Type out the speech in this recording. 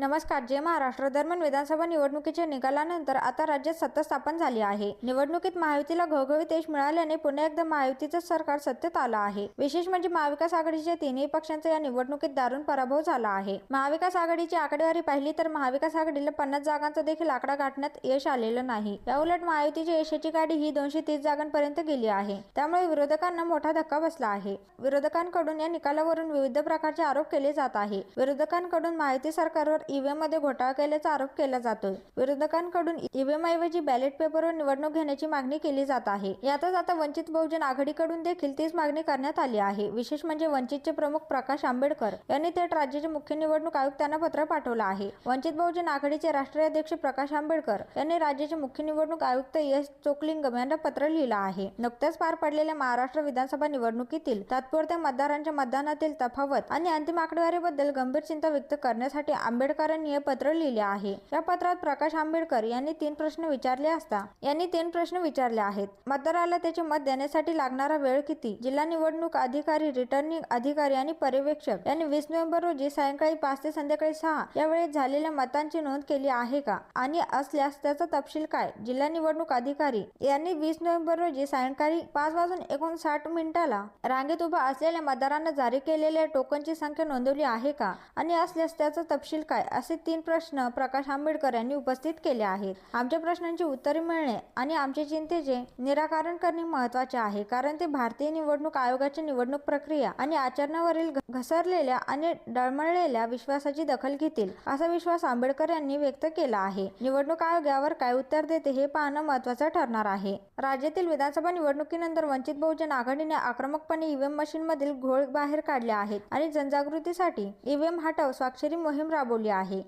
नमस्कार जय महाराष्ट्र. दरम्यान विधानसभा निवडणुकीच्या निकालानंतर आता राज्यात सत्ता स्थापन झाली आहे. निवडणुकीत महायुतीला घवघवीत यश मिळाल्याने पुन्हा एकदा महायुतीचं सरकार सत्तेत आलं आहे. विशेष म्हणजे महाविकास आघाडीच्या तिन्ही पक्षांचा या निवडणुकीत दारुण पराभव झाला आहे. महाविकास आघाडीची आकडेवारी पाहिली तर महाविकास आघाडीला पन्नास जागांचा देखील आकडा गाठण्यात यश आलेलं नाही. याउलट महायुतीच्या यशाची गाडी ही दोनशे तीस जागांपर्यंत गेली आहे. त्यामुळे विरोधकांना मोठा धक्का बसला आहे. विरोधकांकडून या निकालावरून विविध प्रकारचे आरोप केले जात आहे. विरोधकांकडून महायुती सरकारवर ईव्हीएममध्ये घोटाळा केल्याचा आरोप केला जातोय. विरोधकांकडून ईव्हीएम ऐवजी बॅलेट पेपरवर निवडणूक घेण्याची मागणी केली जात आहे. यातच आता वंचित बहुजन आघाडीकडून देखील तीच मागणी करण्यात आली आहे. विशेष म्हणजे वंचितचे प्रमुख प्रकाश आंबेडकर यांनी थेट राज्याचे मुख्य निवडणूक आयुक्तांना पत्र पाठवलं आहे. वंचित बहुजन आघाडीचे राष्ट्रीय अध्यक्ष प्रकाश आंबेडकर यांनी राज्याचे मुख्य निवडणूक आयुक्त एस चोकलिंगम यांना पत्र लिहिलं आहे. नुकत्याच पार पडलेल्या महाराष्ट्र विधानसभा निवडणुकीतील तात्पुरत्या मतदारांच्या मतदानातील तफावत आणि अंतिम आकडेवारीबद्दल गंभीर चिंता व्यक्त करण्यासाठी आंबेडकर पत्रकारांनी हे पत्र लिहिले आहे. या पत्रात प्रकाश आंबेडकर यांनी तीन प्रश्न विचारले असता यांनी तीन प्रश्न विचारले आहेत. मतदाराला त्याचे मत देण्यासाठी लागणारा वेळ किती? जिल्हा निवडणूक अधिकारी रिटर्निंग अधिकारी आणि पर्यवेक्षक यांनी वीस नोव्हेंबर रोजी सायंकाळी पाच ते संध्याकाळी सहा या वेळेत झालेल्या मतांची नोंद केली आहे का? आणि असल्यास त्याचा तपशील काय? जिल्हा निवडणूक अधिकारी यांनी वीस नोव्हेंबर रोजी सायंकाळी पाच वाजून एकोणसाठ मिनिटाला रांगेत उभा असलेल्या मतदारांना जारी केलेल्या टोकनची संख्या नोंदवली आहे का? आणि असल्यास त्याचा तपशील काय? असे तीन प्रश्न प्रकाश आंबेडकर यांनी उपस्थित केले आहेत. आमच्या प्रश्नांची उत्तरे मिळणे आणि आमच्या चिंतेचे निराकरण करणे महत्त्वाचे आहे कारण ते भारतीय निवडणूक आयोगाच्या निवडणूक प्रक्रिया आणि आचरणावरील घसरलेल्या आणि डळमळलेल्या विश्वासाची दखल घेतील असा विश्वास आंबेडकर यांनी व्यक्त केला आहे. निवडणूक आयोग यावर काय उत्तर देते हे पाहणं महत्वाचं ठरणार आहे. राज्यातील विधानसभा निवडणुकीनंतर वंचित बहुजन आघाडीने आक्रमकपणे ईव्हीएम मशीनमधील घोळ बाहेर काढले आहेत आणि जनजागृतीसाठी ईव्हीएम हटव स्वाक्षरी मोहीम राबवली आहे. आहे